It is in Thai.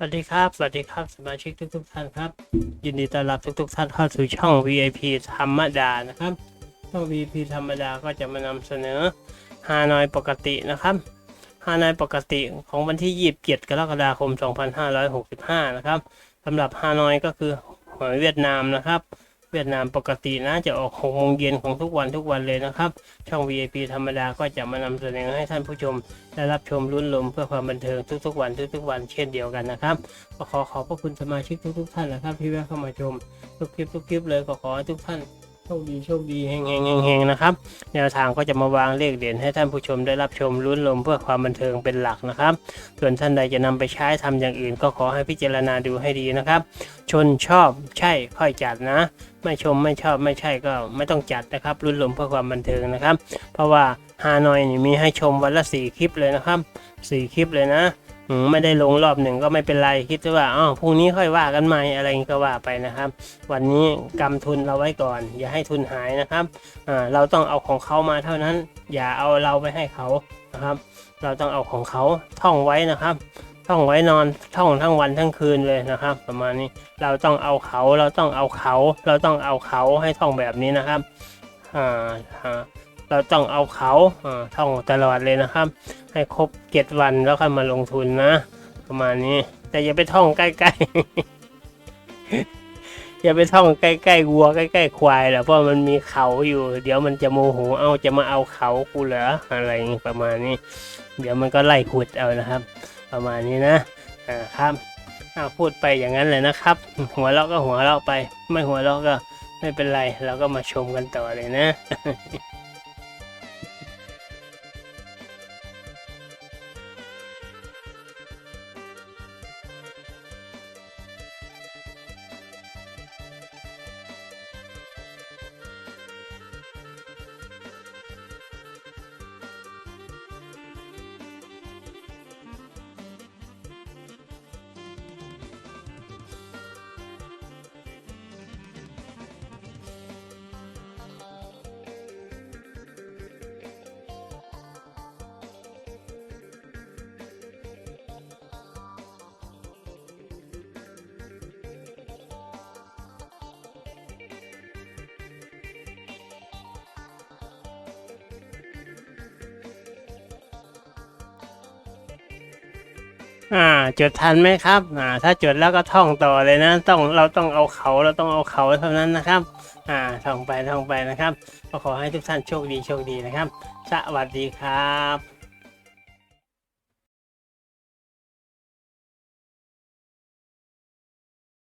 สวัสดีครับ สวัสดีครับ สมาชิกทุกทุกๆท่านครับ ยินดีต้อนรับทุกทุกท่านเข้าสู่ช่อง VIP ธรรมดานะครับ ช่อง VIP ธรรมดาก็จะมานำเสนอฮานอยปกตินะครับฮานอยปกติของวันที่ 27 กรกฎาคม 2565 นะครับสำหรับฮานอยก็คือหวยเวียดนามนะครับ เวียดนามปกตินะจะออก6โมงเย็นของทุกวันทุกวันเลยนะครับ ช่อง VIP ธรรมดาก็จะมานำเสนอให้ท่านผู้ชม ได้รับชมลุ้นลมเพื่อความบันเทิงทุกๆวันทุกๆวันเช่นเดียวกันนะครับก็ขอขอบพระคุณสมาชิกทุกๆท่านนะครับที่แวะเข้ามาชมทุกคลิปทุกคลิปเลยก็ขอให้ทุกท่าน โชคดีโชคดีเฮงเฮงเฮงเฮงนะครับ แนวทางก็จะมาวางเลขเด่นให้ท่านผู้ชมได้รับชมลุ้นลมเพื่อความบันเทิงเป็นหลักนะครับ ส่วนท่านใดจะนำไปใช้ทำอย่างอื่น ก็ขอให้พิจารณาดูให้ดีนะครับ ชนชอบใช่ค่อยจัดนะ ไม่ชมไม่ชอบไม่ใช่ก็ไม่ต้องจัดนะครับลุ้นลมเพื่อความบันเทิงนะครับ เพราะว่าฮานอยนี่มีให้ชมวันละสี่คลิปเลยนะครับสี่คลิปเลยนะ ไม่ได้ลงรอบหนึ่งก็ไม่เป็นไรคิดว่าอ้าวพรุ่งนี้ค่อยว่ากันใหม่อะไรอย่างนี้ก็ว่าไปนะครับ วันนี้กำทุนเราไว้ก่อน อย่าให้ทุนหายนะครับเราต้องเอาของเขามาเท่านั้น อย่าเอาเราไปให้เขานะครับ เราต้องเอาของเขาท่องไว้นะครับ ท่องไว้นอนท่องทั้งวันทั้งคืนเลยนะครับ ประมาณนี้เราต้องเอาเขาเราต้องเอาเขา เราต้องเอาเขาให้ท่องแบบนี้นะครับอ่าอ่า เราต้องเอาเขาอ่าท่องตลอดเลยนะครับ ให้ครบเจ็ดวันแล้วค่อยมาลงทุนนะ ประมาณนี้ แต่อย่าไปท่องใกล้ๆ อย่าไปท่องใกล้ๆวัวใกล้ๆควายหรอกเพราะมันมีเขาอยู่ เดี๋ยวมันจะโมโหเอาจะมาเอาเขากูเหรออะไรอย่างงี้ประมาณนี้ เดี๋ยวมันก็ไล่ขุดเอานะครับ ประมาณนี้นะอ่าครับอ้าวพูดไปอย่างนั้นเลยนะครับ หัวเราะก็หัวเราะไป ไม่หัวเราะก็ไม่เป็นไร เราก็มาชมกันต่อเลยนะ อ่า จดทันไหมครับ อ่า ถ้าจดแล้วก็ท่องต่อเลยนะ ต้องเราต้องเอาเขาเราต้องเอาเขาเท่านั้นนะครับ อ่า ท่องไปท่องไปนะครับก็ขอให้ทุกท่านโชคดีโชคดีนะครับ สวัสดีครับ